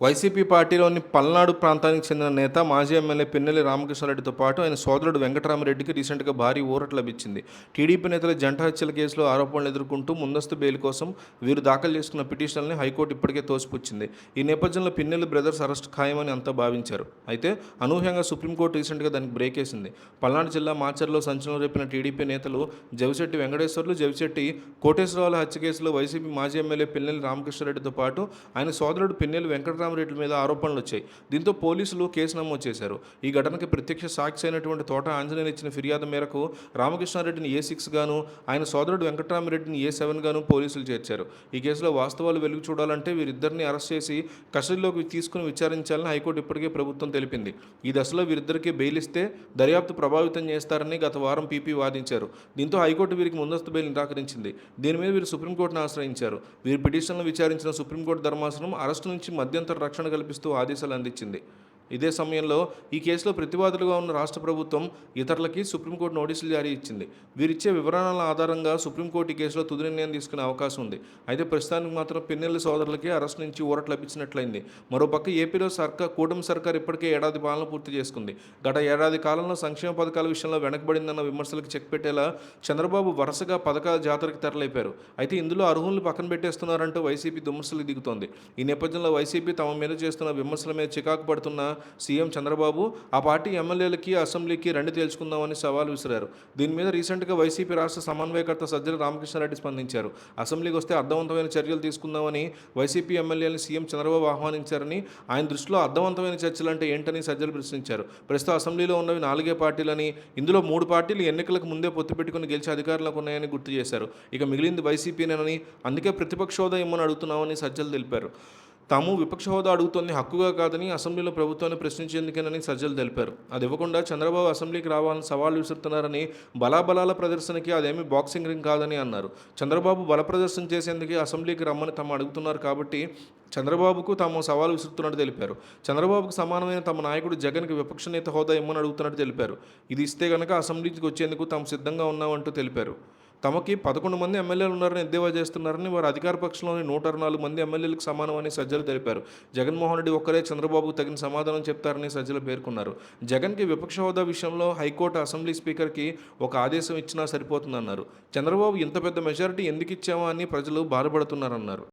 YCP పార్టీలోని పల్నాడు ప్రాంతానికి చెందిన నేత మాజీ ఎమ్మెల్యే పిన్నెల్లి రామకృష్ణారెడ్డితో పాటు ఆయన సోదరుడు వెంకటరామరెడ్డికి రీసెంట్గా భారీ ఊరట లభించింది. టీడీపీ నేతల జంట హత్యల కేసులో ఆరోపణలు ఎదుర్కొంటూ ముందస్తు బెయిల్ కోసం వీరు దాఖలు చేసుకున్న పిటిషన్లని హైకోర్టు ఇప్పటికే తోసిపుచ్చింది. ఈ నేపథ్యంలో పిన్నెల్లి బ్రదర్స్ అరెస్ట్ ఖాయమని అంతా భావించారు. అయితే అనూహ్యంగా సుప్రీంకోర్టు రీసెంట్గా దానికి బ్రేక్ వేసింది. పల్నాడు జిల్లా మాచర్లో సంచలనం రేపిన టీడీపీ నేతలు జవిశెట్టి వెంకటేశ్వర్లు జవిశెట్టి కోటేశ్వరరావుల హత్య కేసులో వైసీపీ మాజీ ఎమ్మెల్యే పిన్నెల్లి రామకృష్ణారెడ్డితో పాటు ఆయన సోదరుడు పిన్నెల్లి వెంకటరామరెడ్డి మీద ఆరోపణలు వచ్చాయి. దీంతో పోలీసులు కేసు నమోదు చేశారు. ఈ ఘటనకి ప్రత్యక్ష సాక్షి అయినటువంటి తోట ఆంజనేయులు ఇచ్చిన ఫిర్యాదు మేరకు రామకృష్ణారెడ్డిని ఏ సిక్స్ గాను ఆయన సోదరుడు వెంకటరామరెడ్డిని ఏ సెవెన్ గాను పోలీసులు చేర్చారు. ఈ కేసులో వాస్తవాలు వెలుగు చూడాలంటే వీరిద్దరిని అరెస్ట్ చేసి కస్టడీలోకి తీసుకుని విచారించాలని హైకోర్టు ఇప్పటికే ప్రభుత్వం తెలిపింది. ఈ దశలో వీరిద్దరికీ బెయిల్ ఇస్తే దర్యాప్తు ప్రభావితం చేస్తారని గత వారం పీపీ వాదించారు. దీంతో హైకోర్టు వీరికి ముందస్తు బెయిల్ నిరాకరించింది. దీని మీద వీరు సుప్రీంకోర్టును ఆశ్రయించారు. వీరి పిటిషన్లు విచారించిన సుప్రీంకోర్టు ధర్మాసనం అరెస్టు నుంచి మధ్యంతర రక్షణ కల్పిస్తూ ఆదేశాలు అందించింది. ఇదే సమయంలో ఈ కేసులో ప్రతివాదులుగా ఉన్న రాష్ట్ర ప్రభుత్వం ఇతరులకి సుప్రీంకోర్టు నోటీసులు జారీ ఇచ్చింది. వీరిచ్చే వివరణల ఆధారంగా సుప్రీంకోర్టు ఈ కేసులో తుది నిర్ణయం తీసుకునే అవకాశం ఉంది. అయితే ప్రస్తుతానికి మాత్రం పిన్నెల్లి సోదరులకి అరెస్ట్ నుంచి ఊరట లభించినట్లయింది. మరోపక్క ఏపీలో సర్కార్ కూటమి సర్కార్ ఇప్పటికే ఏడాది పాలన పూర్తి చేసుకుంది. గత ఏడాది కాలంలో సంక్షేమ పథకాల విషయంలో వెనకబడిందన్న విమర్శలకు చెక్ పెట్టేలా చంద్రబాబు వరుసగా పథకాల జాతరకు తెరలేపారు. అయితే ఇందులో అర్హులను పక్కన పెట్టేస్తున్నారంటూ వైసీపీ విమర్శలు దిగుతోంది. ఈ నేపథ్యంలో వైసీపీ తమ మీద చేస్తున్న విమర్శల మీద చికాకు పడుతున్న సీఎం చంద్రబాబు ఆ పార్టీ ఎమ్మెల్యేలకి అసెంబ్లీకి రండి తేల్చుకుందామని సవాల్ విసిరారు. దీని మీద రీసెంట్గా వైసీపీ రాష్ట్ర సమన్వయకర్త సజ్జల రామకృష్ణారెడ్డి స్పందించారు. అసెంబ్లీకి వస్తే అర్థవంతమైన చర్యలు తీసుకుందామని వైసీపీ ఎమ్మెల్యేలను సీఎం చంద్రబాబు ఆహ్వానించారని ఆయన దృష్టిలో అర్థవంతమైన చర్చలు అంటే ఏంటని సజ్జలు ప్రశ్నించారు. ప్రస్తుతం అసెంబ్లీలో ఉన్నవి నాలుగే పార్టీలని ఇందులో మూడు పార్టీలు ఎన్నికలకు ముందే పొత్తు పెట్టుకుని గెలిచే అధికారులకు ఉన్నాయని గుర్తు చేశారు. ఇక మిగిలింది వైసీపీనేనని అందుకే ప్రతిపక్ష హోదా ఇమ్మని అడుగుతున్నామని సజ్జలు తెలిపారు. తాము విపక్ష హోదా అడుగుతోంది హక్కుగా కాదని అసెంబ్లీలో ప్రభుత్వాన్ని ప్రశ్నించేందుకేనని సజ్జలు తెలిపారు. అది ఇవ్వకుండా చంద్రబాబు అసెంబ్లీకి రావాలని సవాల్ విసురుతున్నారని బలాబలాల ప్రదర్శనకి అదేమి బాక్సింగ్ రింగ్ కాదని అన్నారు. చంద్రబాబు బల ప్రదర్శన చేసేందుకే అసెంబ్లీకి రమ్మని తమ అడుగుతున్నారు కాబట్టి చంద్రబాబుకు తాము సవాల్ విసురుతున్నట్టు తెలిపారు. చంద్రబాబుకు సమానమైన తమ నాయకుడు జగన్కి విపక్ష నేత హోదా ఇమ్మని అడుగుతున్నట్టు తెలిపారు. ఇది ఇస్తే గనక అసెంబ్లీకి వచ్చేందుకు తాము సిద్ధంగా ఉన్నామంటూ తెలిపారు. తమకి పదకొండు మంది ఎమ్మెల్యేలు ఉన్నారని ఎద్దేవా చేస్తున్నారని వారు అధికార పక్షంలోని నూట నాలుగు మంది ఎమ్మెల్యేలకు సమానమని సజ్జలు తెలిపారు. జగన్మోహన్ రెడ్డి ఒక్కరే చంద్రబాబుకు తగిన సమాధానం చెప్తారని సజ్జలు పేర్కొన్నారు. జగన్కి విపక్ష హోదా విషయంలో హైకోర్టు అసెంబ్లీ స్పీకర్కి ఒక ఆదేశం ఇచ్చినా సరిపోతుందన్నారు. చంద్రబాబు ఇంత పెద్ద మెజారిటీ ఎందుకు ఇచ్చామా అని ప్రజలు బాధపడుతున్నారన్నారు.